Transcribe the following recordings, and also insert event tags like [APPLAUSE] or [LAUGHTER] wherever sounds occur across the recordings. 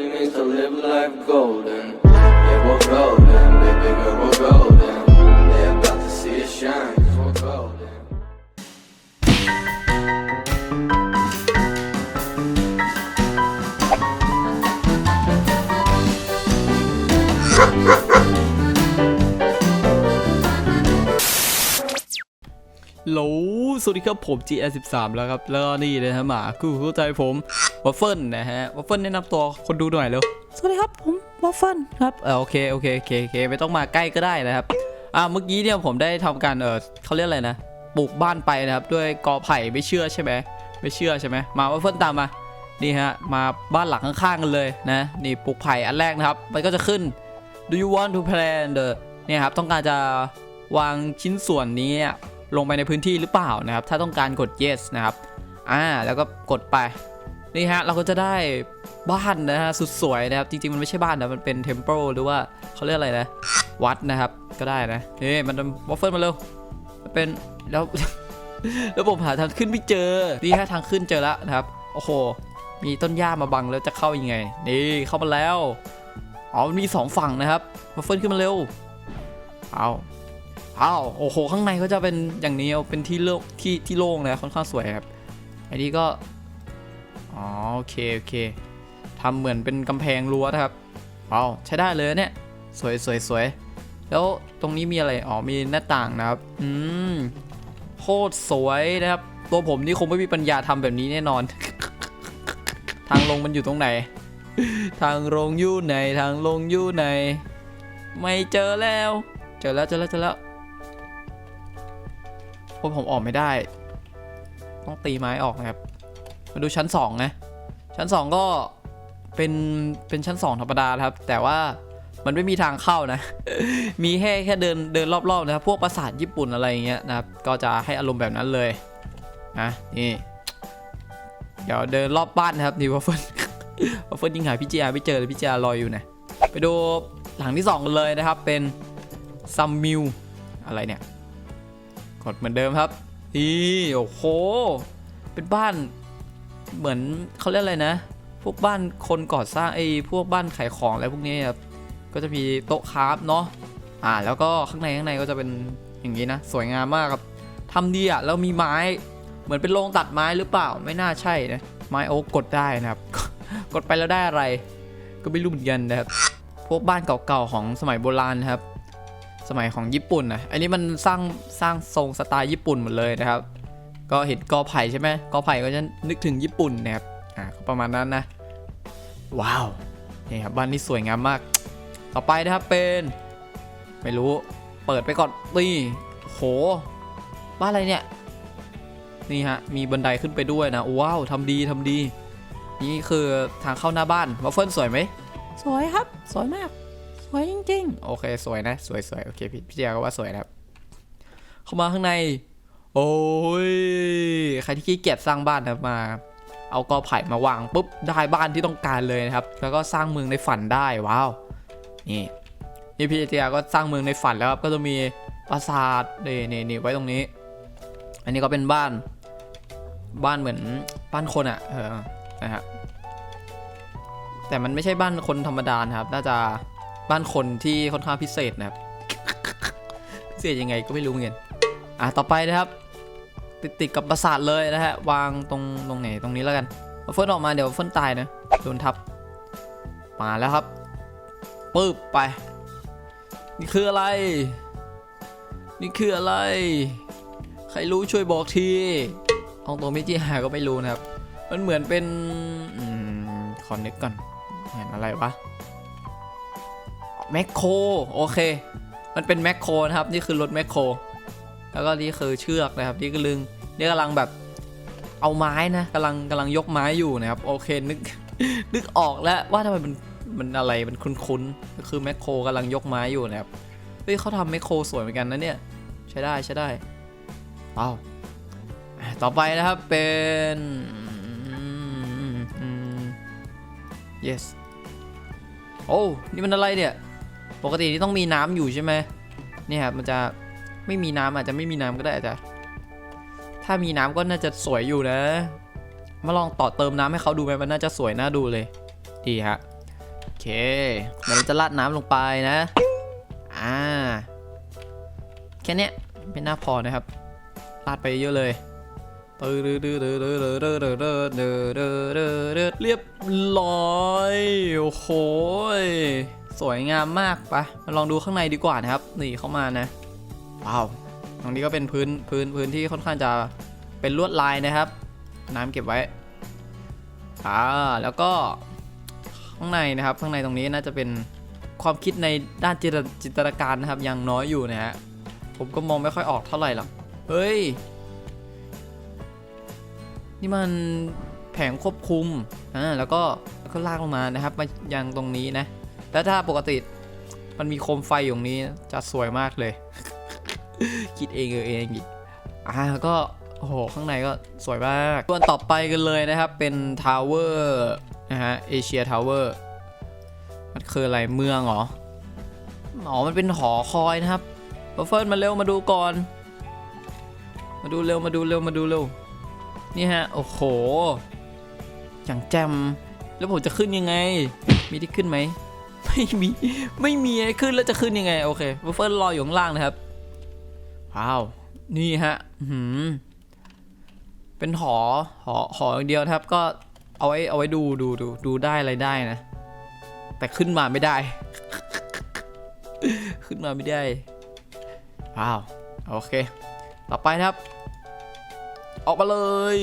it means to live life golden. Yeah, we're golden, baby girl, we're golden. They about to see us shine, cause we're golden. [LAUGHS] โหลสวัสดีครับผม GS13 แล้วครับ แล้วก็นี่นะฮะหมาคู่คู่ใจผมวัฟเฟิลนะฮะวัฟเฟิลแนะนำตัวคนดูหน่อยเร็ว สวัสดีครับผมวัฟเฟิลครับเออโอเคโอเคโอเคโอเคไม่ต้องมาใกล้ก็ได้นะครับ อ่าเมื่อกี้เนี่ยผมได้ทำการเออเขาเรียกอะไรนะ ปลูกบ้านไปนะครับ ด้วยกอไผ่ไม่เชื่อใช่ไหมไม่เชื่อใช่ไหมมาวัฟเฟิลตามมา นี่ฮะมาบ้านหลังข้างๆกันเลยนะ นี่ปลูกไผ่อันแรกนะครับ มันก็จะขึ้น do you want to plan the เนี่ยครับต้องการจะวางชิ้นส่วนนี้เนี่ย ลงไปในพื้นที่หรือเปล่านะครับ ถ้าต้องการกด yes นะครับ อ่า แล้วก็กดไป นี่ฮะ เราก็จะได้บ้านนะฮะ สุดสวยนะครับ จริงๆ มันไม่ใช่บ้านนะ มันเป็น temple หรือว่าเขาเรียกอะไรนะ วัดนะครับ ก็ได้นะเฮ้มันวอฟเฟิลมาเร็วเป็น แล้ว แล้วผมหาทางขึ้นไม่เจอ นี่ฮะ ทางขึ้นเจอแล้วนะครับ โอ้โห มีต้นหญ้ามาบังแล้วจะเข้ายังไง นี่ เข้ามาแล้ว อ๋อ มันมีสองฝั่งนะครับมาเฟิลขึ้นมาเร็ว เอา เอาโอ้โหข้างในก็จะเป็นอย่างนี้เป็นที่โล่งที่ที่โล่งนะค่อนข้างสวยครับอันนี้ก็อ๋อโอเคโอเคทำเหมือนเป็นกำแพงรั้วนะครับเอาวใช้ได้เลยเนี่ยสวยสวยสวยแล้วตรงนี้มีอะไรอ๋อมีหน้าต่างนะครับอืมโคตรสวยนะครับตัวผมนี่คงไม่มีปัญญาทำแบบนี้แน่นอน ทางลงมันอยู่ตรงไหน ทางลงอยู่ไหนทางลงอยู่ไหน ไม่เจอแล้ว เจอแล้วเจอแล้วเจอแล้ว พราะผมออกไม่ได้ ต้องตีไม้ออกนะครับ มาดูชั้นสองนะ ชั้นสองก็เป็นเป็นชั้นสองธรรมดาครับ แต่ว่ามันไม่มีทางเข้านะ มีแค่แค่เดินเดินรอบๆนะครับ พวกปราสาทญี่ปุ่นอะไรอย่างเงี้ยนะครับ ก็จะให้อารมณ์แบบนั้นเลยนะนี่เดี๋ยวเดินรอบบ้านนะครับนี่วัฟเฟิลวัฟเฟิลยิงหาพี่เจียไม่เจอเลยพี่เจียรออยู่นะไปดูหลังที่สองกันเลยนะครับเป็นซัมมิวอะไรเนี่ย กดเหมือนเดิมครับนี่โอ้โห เป็นบ้าน เหมือนเขาเรียกอะไรนะ พวกบ้านคนก่อสร้างไอ้พวกบ้านขายของอะไรพวกนี้ครับ ก็จะมีโต๊ะคราฟเนาะ อ่า แล้วก็ข้างในข้างในก็จะเป็นอย่างนี้นะ สวยงามมากครับทำดีอะแล้วมีไม้ เหมือนเป็นโรงตัดไม้หรือเปล่า ไม่น่าใช่นะ ไม้โอ๊กกดได้นะครับ กดไปแล้วได้อะไร ก็ไม่รู้เหมือนกันนะครับ พวกบ้านเก่าๆของสมัยโบราณนะครับ สมัยของญี่ปุ่นนะอันนี้มันสร้างสร้างทรงสไตล์ญี่ปุ่นหมดเลยนะครับ ก็เห็นกอไผ่ใช่ไหมกอไผ่ก็จะนึกถึงญี่ปุ่นนะครับอ่าประมาณนั้นนะว้าวนี่ครับบ้านนี้สวยงามมาก ต่อไปนะครับเป็น ไม่รู้เปิดไปก่อนนี่โหบ้านอะไรเนี่ยนี่ฮะมีบันไดขึ้นไปด้วยนะว้าวทำดีทำดี นี่คือทางเข้าหน้าบ้านวัฟเฟิลสวยไหมสวยครับ สวยมาก สวยจริงๆ โอเคสวยนะ สวยสวยโอเคพี่พี่เจียก็ว่าสวยนะครับ เข้ามาข้างใน โอ้ยใครที่ขี้เกียจสร้างบ้านนะมา เอากอไผ่มาวางปุ๊บได้บ้านที่ต้องการเลยนะครับ แล้วก็สร้างเมืองในฝันได้ว้าวนี่นี่พี่เจียก็สร้างเมืองในฝันแล้วครับก็จะมีปราสาทนี่นี่นี่ไว้ตรงนี้ อันนี้ก็เป็นบ้านบ้านเหมือนบ้านคนอะ่ะเออนะฮะแต่มันไม่ใช่บ้านคนธรรมดานะครับ น่าจะ บ้านคนที่ค่อนข้างพิเศษนะครับ พิเศษยังไงก็ไม่รู้เหมือนกันอะต่อไปนะครับ ติดติดกับปราสาทเลยนะฮะวางตรงตรงไหนตรงนี้แล้วกันเอาฟิร์นออกมาเดี๋ยวเฟิร์นตายนะโดนทับมาแล้วครับปึ๊บไป นี่คืออะไร นี่คืออะไร ใครรู้ช่วยบอกทีเอาตัวมิจิหาก็ไม่รู้นะครับ มันเหมือนเป็นอืมขอนึกก่อนเห็นอะไรวะ แมคโครโอเค มันเป็นแมคโครนะครับ นี่คือรถแมคโครแล้วก็นี่คือเชือกนะครับ นี่ก็ลึงนี่กำลังแบบเอาไม้นะกำลังกำลังยกไม้อยู่นะครับ โอเคนึกนึกออกแล้วว่าทำไมมันมันอะไรมันคุ้นๆก็คือแมคโครกำลังยกไม้อยู่นะครับเฮ้ยเขาทำแมคโครสวยเหมือนกันนะเนี่ยใช้ได้ใช้ได้ว้าต่อไปนะครับเป็น yes โอ้นี่มันอะไรเนี่ย ปกติที่ต้องมีน้ำอยู่ใช่ไหมนี่ครับมันจะไม่มีน้ำอาจจะไม่มีน้ำก็ได้อาจจะถ้ามีน้ำก็น่าจะสวยอยู่นะ มาลองต่อเติมน้ำให้เขาดูไหมมันน่าจะสวยน่าดูเลย ดีฮะโอเคเดี๋ยวราจะราดน้ำลงไปนะอ่าแค่นี้ไม่น่าพอนะครับราดไปเยอะเลยเรียบร้อยโอ้โห สวยงามมากไปมาลองดูข้างในดีกว่านะครับ นี่เข้ามานะ ว้าว ตรงนี้ก็เป็นพื้นพื้นพื้นที่ค่อนข้างจะเป็นลวดลายนะครับ น้ำเก็บไว้ อ่า แล้วก็ข้างในนะครับ ข้างในตรงนี้น่าจะเป็นความคิดในด้านจินตจินตนาการนะครับ ยังน้อยอยู่นะฮะ ผมก็มองไม่ค่อยออกเท่าไหร่หรอก เฮ้ย นี่มันแผงควบคุม อ่า แล้วก็แล้วก็ลากลงมานะครับ มายังตรงนี้นะ แล้วถ้าปกติมันมีโคมไฟอยู่ตรงนี้จะสวยมากเลย คิดเองเออเองอีกอ่าก็โอ้โห ข้างในก็สวยมากส่วนต่อไปกันเลยนะครับ เป็นทาวเวอร์นะฮะเอเชียทาวเวอร์มันคืออะไรเมืองเหรออ๋อมันเป็นหอคอยนะครับบัฟเฟิลมาเร็วมาดูก่อน มาดูเร็วมาดูเร็วมาดูเร็ว นี่ฮะ โอ้โห อย่างแจมแล้วผมจะขึ้นยังไง มีที่ขึ้นไหม ไม่มีไม่มีให้ขึ้นแล้วจะขึ้นยังไงโอเคบัฟเฟิลรออยู่ข้างล่างนะครับว้าวนี่ฮะหือเป็นหอหอหออย่างเดียวนะครับ ก็เอาไว้เอาไว้ดูดูดูดูได้อะไรได้นะ แต่ขึ้นมาไม่ได้ ขึ้นมาไม่ได้ว้าวโอเค ต่อไปนะครับ ออกมาเลย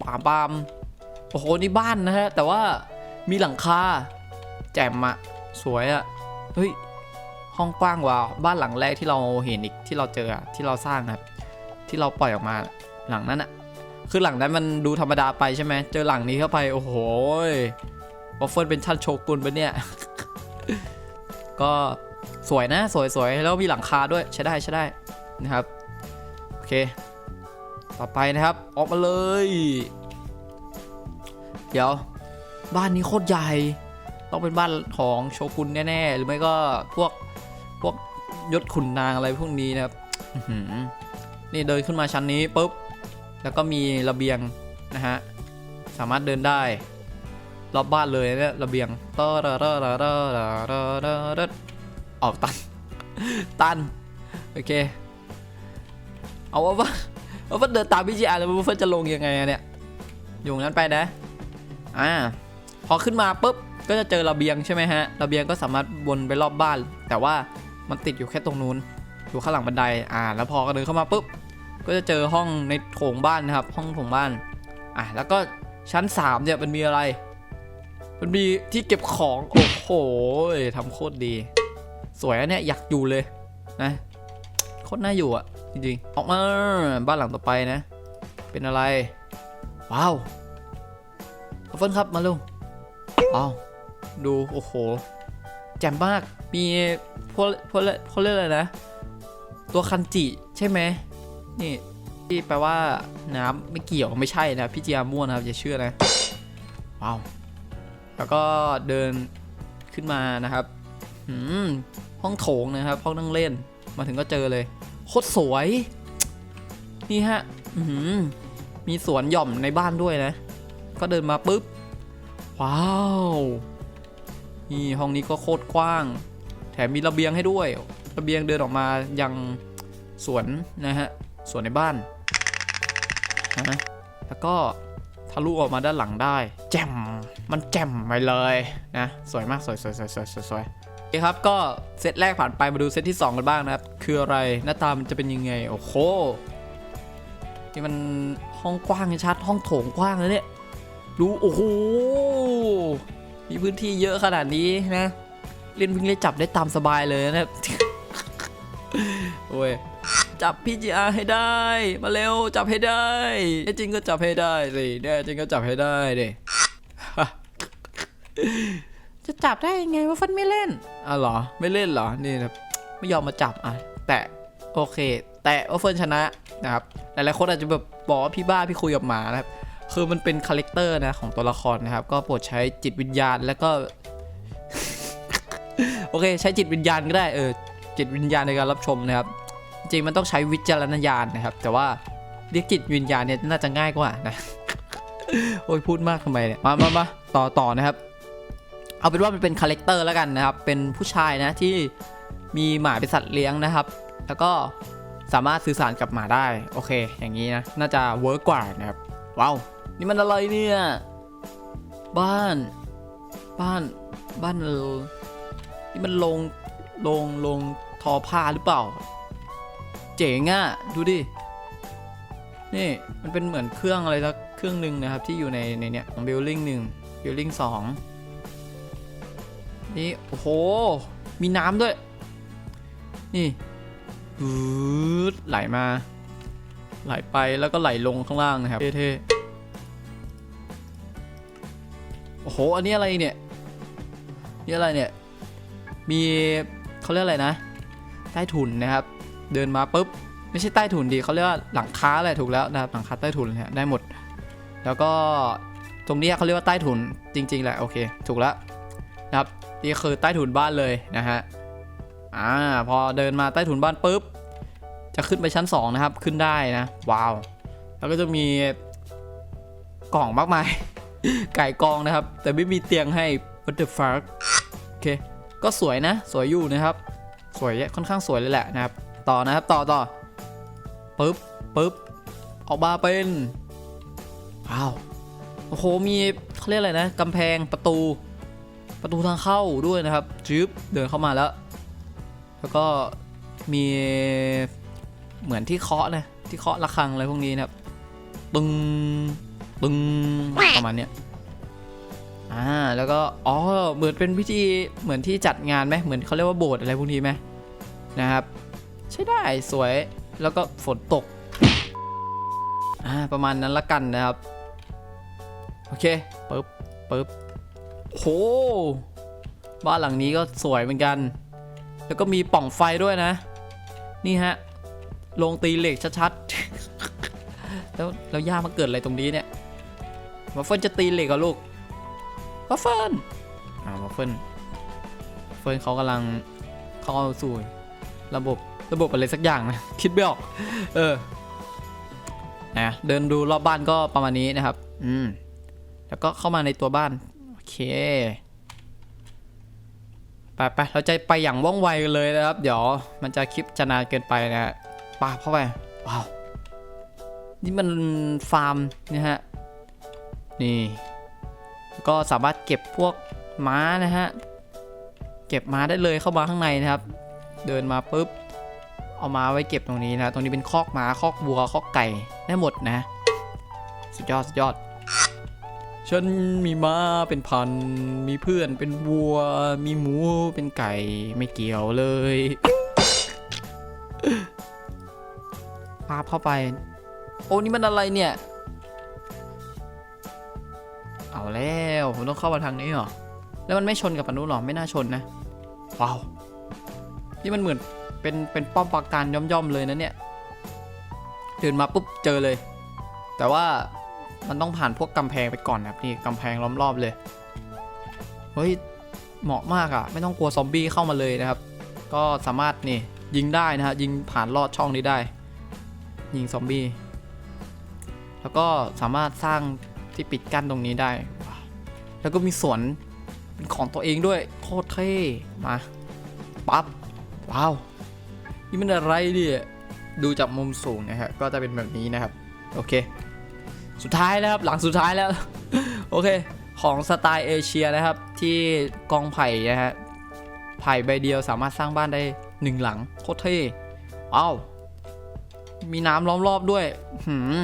ปามปามโอ้โหนี่บ้านนะฮะแต่ว่ามีหลังคา จ่มอะสวยอะเฮ้ยห้องกว้างกว่าบ้านหลังแรกที่เราเห็นอีกที่เราเจออะที่เราสร้างครับ ที่เราปล่อยออกมาหลังนั้นอะคือหลังนั้นมันดูธรรมดาไปใช่ไหมเจอหลังนี้เข้าไปโอ้โหวอฟเฟิลเป็นชั้นโชกุนปะเนี่ย ก็สวยนะสวยสวยแล้วมีหลังคาด้วยใช้ได้ใช้ได้นะครับโอเค ต่อไปนะครับออกมาเลย เดี๋ยว บ้านนี้โคตรใหญ่ ต้องเป็นบ้านของโชกุนแน่ๆ หรือไม่ก็พวกพวกยศขุนนางอะไรพวกนี้นะครับนี่เดินขึ้นมาชั้นนี้ปุ๊บ แล้วก็มีระเบียงนะฮะ สามารถเดินได้ รอบบ้านเลยเนี่ยระเบียงตอระระระระระระออกตัน ตัน โอเค เอาว่าว่าว่าเดินตามพี่จีอาร์แล้วว่าจะลงยังไงเนี่ย อยู่นั้นไปนะ อ่า พอขึ้นมาปุ๊บ ก็จะเจอระเบียงใช่ไหมฮะระเบียงก็สามารถวนไปรอบบ้าน แต่ว่ามันติดอยู่แค่ตรงนู้นอยู่ข้างหลังบันไดอ่า แล้วพอก็เดินเข้ามาปุ๊บก็จะเจอห้องในโถงบ้านนะครับ ห้องโถงบ้านอะแล้วก็ชั้น3เนี่ยมันมีอะไร มันมีที่เก็บของโอ้โหทำโคตรดี สวยอะเนี่ยอยากอยู่เลยนะโคตรน่าอยู่อะจริงๆออกมาบ้านหลังต่อไปนะ เป็นอะไร ว้าวเอาเฟิร์นครับมาลูกว้าว ดูโอ้โหแจ่มมากมีพวกพวกเขาเรียกอะไรนะ ตัวคันจิใช่ไหมนี่ที่แปลว่าน้ำไม่เกี่ยวไม่ใช่นะพี่เจียม่วนนะครับอย่าเชื่อนะว้าวแล้วก็เดินขึ้นมานะครับหืมห้องโถงนะครับห้องนั่งเล่นมาถึงก็เจอเลยโคตรสวย นี่ฮะหือมีสวนหย่อมในบ้านด้วยนะ ก็เดินมาปุ๊บ ว้าว นี่ห้องนี้ก็โคตรกว้าง แถมมีระเบียงให้ด้วย ระเบียงเดินออกมายังสวนนะฮะสวนในบ้านนะแล้วก็ทะลุออกมาด้านหลังได้ แจ่ม มันแจ่มไปเลยนะ สวยมากสวยสวยสวยสวยสวยสวยโอเคครับ ก็เซตแรกผ่านไปมาดูเซตที่ 2 กันบ้างนะครับ คืออะไรหน้าตามันจะเป็นยังไง โอ้โหนี่มันห้องกว้างชัด ห้องโถงกว้างเลยเนี่ย ดู โอ้โห มีพื้นที่เยอะขนาดนี้นะ เล่นวิ่งเล่นจับได้ตามสบายเลยนะโอ้ยจับพี่จีอาให้ได้ มาเร็วจับให้ได้แน่จริงก็จับให้ได้สิแน่จริงก็จับให้ได้ดิจะจับได้ยังไงว่าฟันไม่เล่นอะเหรอไม่เล่นเหรอนี่นะครับไม่ยอมมาจับอะแต่โอเค แต่ว่าเฟิร์นชนะนะครับหลายๆคนอาจจะแบบบอกว่าพี่บ้าพี่คุยกับหมานะครับ คือมันเป็นคาแรคเตอร์นะของตัวละครนะครับ ก็โปรดใช้จิตวิญญาณแล้วก็ โอเค ใช้จิตวิญญาณก็ได้เออจิตวิญญาณในการรับชมนะครับ จริงมันต้องใช้วิจารณญาณนะครับ แต่ว่าเรียกจิตวิญญาณเนี่ยน่าจะง่ายกว่านะโอ้ยพูดมากทำไมเนี่ยมามามาต่อต่อนะครับ เอาเป็นว่ามันเป็นคาแรคเตอร์แล้วกันนะครับ เป็นผู้ชายนะที่มีหมาเป็นสัตว์เลี้ยงนะครับ แล้วก็สามารถสื่อสารกับหมาได้ โอเค อย่างนี้นะ น่าจะเวิร์กกว่านะครับ ว้าว นี่มันอะไรเนี่ย บ้าน บ้าน บ้านเออนี่มันลง ลง ลง ทอผ้าหรือเปล่า เจ๋งอะ่ะ ดูดิ นี่ มันเป็นเหมือนเครื่องอะไรสักเครื่องหนึ่งนะครับ ที่อยู่ใน ในเนี้ยของ building หนึ่ง building สองนี่ โอ้โห มีน้ำด้วย นี่ไหลมา ไหลไปแล้วก็ไหลลงข้างล่างนะครับ เท่ๆ อ้โห อันนี้อะไรเนี่ย นี่อะไรเนี่ย มีเขาเรียกอะไรนะ ใต้ถุนนะครับ เดินมาปุ๊บ ไม่ใช่ใต้ถุนดีเขาเรียกว่าหลังคาแหละถูกแล้วนะครับ หลังคาใต้ถุนเนี่ยได้หมด แล้วก็ตรงนี้เขาเรียกว่าใต้ถุนจริง ๆ แหละ โอเค ถูกแล้วนะครับ นี่คือใต้ถุนบ้านเลยนะฮะ อ่า พอเดินมาใต้ถุนบ้านปุ๊บ จะขึ้นไปชั้น 2 นะครับ ขึ้นได้นะ ว้าว แล้วก็จะมีกล่องมากมาย ไก่กองนะครับ แต่ไม่มีเตียงให้ what the fuck โอเค ก็สวยนะ สวยอยู่นะครับ สวยค่อนข้างสวยเลยแหละนะครับ ต่อนะครับ ต่อต่อปึ๊บปึ๊บออกมาเป็นว้าวโอ้โหมีเขาเรียกอะไรนะกำแพงประตู ประตูทางเข้าด้วยนะครับจึ๊บเดินเข้ามาแล้ว แล้วก็มีเหมือนที่เคาะนะที่เคาะระฆังอะไรพวกนี้นะครับตึง ตึงประมาณเนี้ยอ่าแล้วก็อ๋อเหมือนเป็นพิธีเหมือนที่จัดงานไหมเหมือนเขาเรียกว่าโบสถ์อะไรพวกนี้ไหมนะครับ ใช้ได้สวยแล้วก็ฝนตกอ่าประมาณนั้นละกันนะครับ โอเคปึ๊บปึ๊บโหบ้านหลังนี้ก็สวยเหมือนกัน แล้วก็มีป่องไฟด้วยนะ นี่ฮะลงตีเหล็กชัดๆ แล้วแล้วย่ามาเกิดอะไรตรงนี้เนี่ย วัฟเฟิลจะตีเหล็กกับลูกวัฟเฟิลอ่าวัฟเฟิลวัฟเฟิลเขากำลังเข้าสู่ระบบระบบอะไรสักอย่างนะ คิดไม่ออกเออนะเดินดูรอบบ้านก็ประมาณนี้นะครับ อืม แล้วก็เข้ามาในตัวบ้าน โอเค ไปไปเราจะไปอย่างว่องไวกันเลยนะครับ เดี๋ยวมันจะคลิปจะนานเกินไปนะฮะปาเข้าไป ว้าว นี่มันฟาร์มนะฮะ นี่ก็สามารถเก็บพวกม้านะฮะ เก็บม้าได้เลยเข้ามาข้างในนะครับ เดินมาปุ๊บ เอาม้าไว้เก็บตรงนี้นะ ตรงนี้เป็นคอกม้าคอกวัวคอกไก่ได้หมดนะ สุดยอดสุดยอด ฉันมีม้าเป็นพัน มีเพื่อนเป็นวัว มีหมูเป็นไก่ไม่เกี่ยวเลยพาเข้าไป โอ้นี่มันอะไรเนี่ย เอาแล้วผมต้องเข้ามาทางนี้เหรอ แล้วมันไม่ชนกับปนุษย์หรอ ไม่น่าชนนะ ว้าว นี่มันเหมือนเป็นเป็นป้อมปราการย่อมๆเลยนะเนี่ย เดินมาปุ๊บเจอเลย แต่ว่ามันต้องผ่านพวกกำแพงไปก่อนนะครับนี่กำแพงล้อมรอบเลย เฮ้ย เหมาะมากอะ่ะ ไม่ต้องกลัวซอมบี้เข้ามาเลยนะครับ ก็สามารถนี่ยิงได้นะฮะยิงผ่านลอดช่องนี้ได้ ยิงซอมบี้แล้วก็สามารถสร้าง ที่ปิดกั้นตรงนี้ได้ แล้วก็มีสวนเป็นของตัวเองด้วยโคตรเท่มาปั๊บว้าวนี่มันอะไรเนี่ยดูจากมุมสูงนะฮะก็จะเป็นแบบนี้นะครับ โอเค สุดท้ายแล้วครับหลังสุดท้ายแล้ว โอเค ของสไตล์เอเชียนะครับ ที่กองไผ่นะฮะไผ่ใบเดียวสามารถสร้างบ้านได้หนึ่งหลังโคตรเท่ว้าวมีน้ำล้อมรอบด้วยหืม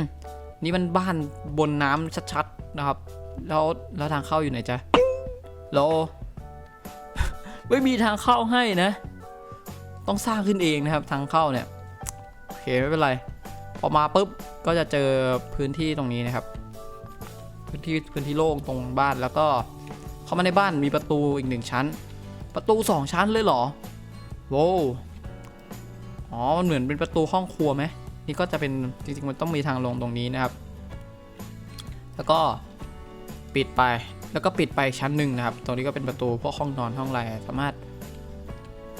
นี่มันบ้านบนน้ำชัดๆนะครับ แล้วแล้วทางเข้าอยู่ไหนจ๊ะแล้วไม่มีทางเข้าให้นะ ต้องสร้างขึ้นเองนะครับทางเข้าเนี่ยโอเคไม่เป็นไรพอมาปุ๊บก็จะเจอพื้นที่ตรงนี้นะครับ พื้นที่พื้นที่โล่งตรงบ้านแล้วก็เข้ามาในบ้านมีประตูอีกหนึ่งชั้น ประตูสองชั้นเลยเหรอโว้อ๋อมันเหมือนเป็นประตูห้องครัวไหม นี่ก็จะเป็นจริงๆมันต้องมีทางลงตรงนี้นะครับ แล้วก็ปิดไปแล้วก็ปิดไปชั้นหนึ่งนะครับ ตรงนี้ก็เป็นประตูพวกห้องนอนห้องอะไรสามารถ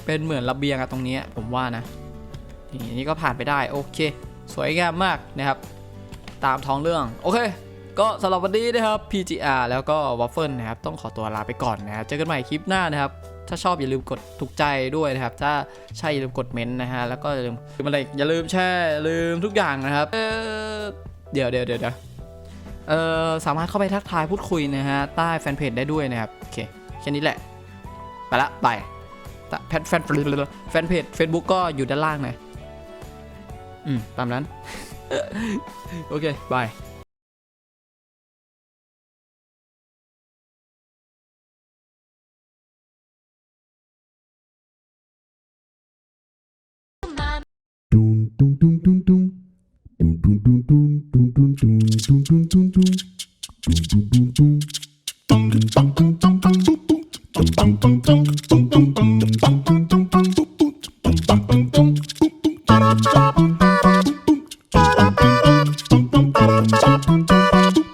เป็นเหมือนระเบียงอะตรงนี้ผมว่านะนี่นนี้ก็ผ่านไปได้โอเค สวยงามมากนะครับ ตามท้องเรื่องโอเค ก็สำหรับวันนี้นะครับ PGR แล้วก็ Waffle นะครับ ต้องขอตัวลาไปก่อนนะครับเจอกันใหม่คลิปหน้านะครับ ถ้าชอบอย่าลืมกดถูกใจด้วยนะครับ ถ้าใช่อย่าลืมกดเมนต์นะฮะ แล้วก็อย่าลืมอะไรอย่าลืมแชร์ลืมทุกอย่างนะครับเเดี๋ยวเดี๋ยวเดี๋ยวเดี๋ยวเออสามารถเข้าไปทักทายพูดคุยนะฮะ ใต้แฟนเพจได้ด้วยนะครับ โอเค แค่นี้แหละ ไปละบายแต่แฟนแฟนแฟนเพจ Facebook ก็อยู่ด้านล่างนะอืม ตามนั้น โอเคบาย Tchou, tchou, tchou, tchou, tchou, tchou, tchou, tchou.